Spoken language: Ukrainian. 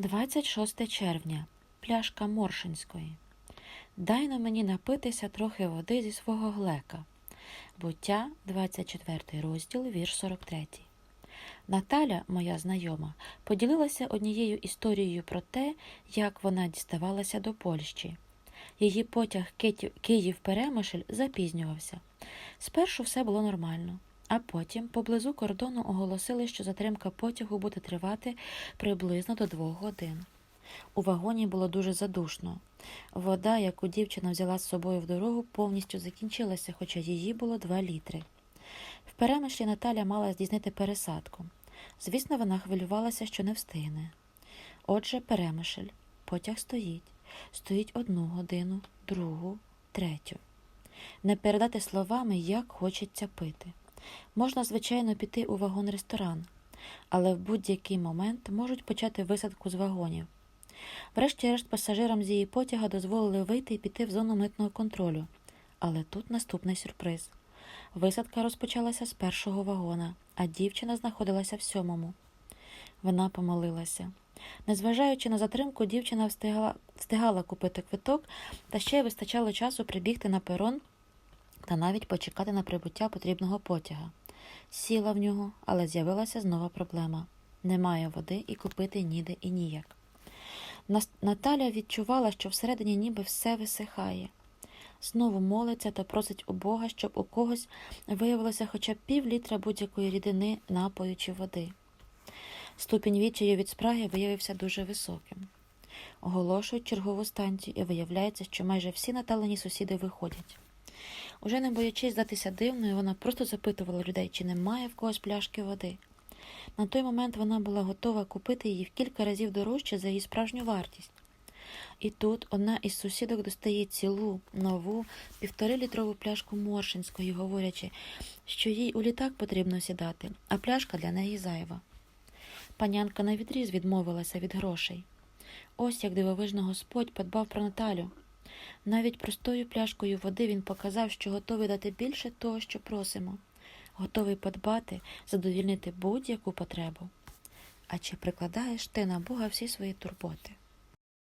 26 червня. Пляшка Моршинської. Дай на мені напитися трохи води зі свого глека. Буття, 24 розділ, вірш 43. Наталя, моя знайома, поділилася однією історією про те, як вона діставалася до Польщі. Її потяг Київ-Перемишль запізнювався. Спершу все було нормально, а потім поблизу кордону оголосили, що затримка потягу буде тривати приблизно до двох годин. У вагоні було дуже задушно. Вода, яку дівчина взяла з собою в дорогу, повністю закінчилася, хоча її було два літри. В перемишлі Наталя мала здійснити пересадку. Звісно, вона хвилювалася, що не встигне. Отже, перемишль. Потяг стоїть. Стоїть одну годину, другу, третю. Не передати словами, як хочеться пити. Можна, звичайно, піти у вагон-ресторан, але в будь-який момент можуть почати висадку з вагонів. Врешті-решт пасажирам з її потяга дозволили вийти і піти в зону митного контролю. Але тут наступний сюрприз. Висадка розпочалася з першого вагона, а дівчина знаходилася в сьомому. Вона помолилася. Незважаючи на затримку, дівчина встигала, встигала купити квиток, та ще й вистачало часу прибігти на перон та навіть почекати на прибуття потрібного потяга. Сіла в нього, але з'явилася знова проблема немає води і купити ніде і ніяк. Наталя відчувала, що всередині ніби все висихає. Знову молиться та просить у Бога, щоб у когось виявилося хоча б пів літра будь-якої рідини, напою чи води. Ступінь відчаю від спраги виявився дуже високим. Оголошують чергову станцію, і виявляється, що майже всі наталені сусіди виходять. Уже не боячись здатися дивною, вона просто запитувала людей, чи немає в когось пляшки води. На той момент вона була готова купити її в кілька разів дорожче за її справжню вартість. І тут одна із сусідок достає цілу нову півторилітрову пляшку Моршинської, говорячи, що їй у літак потрібно сідати, а пляшка для неї зайва. Панянка навідріз відмовилася від грошей. Ось як дивовижно Господь подбав про Наталю. Навіть простою пляшкою води він показав, що готовий дати більше того, що просимо, готовий подбати, задовільнити будь-яку потребу. А чи прикладаєш ти на Бога всі свої турботи?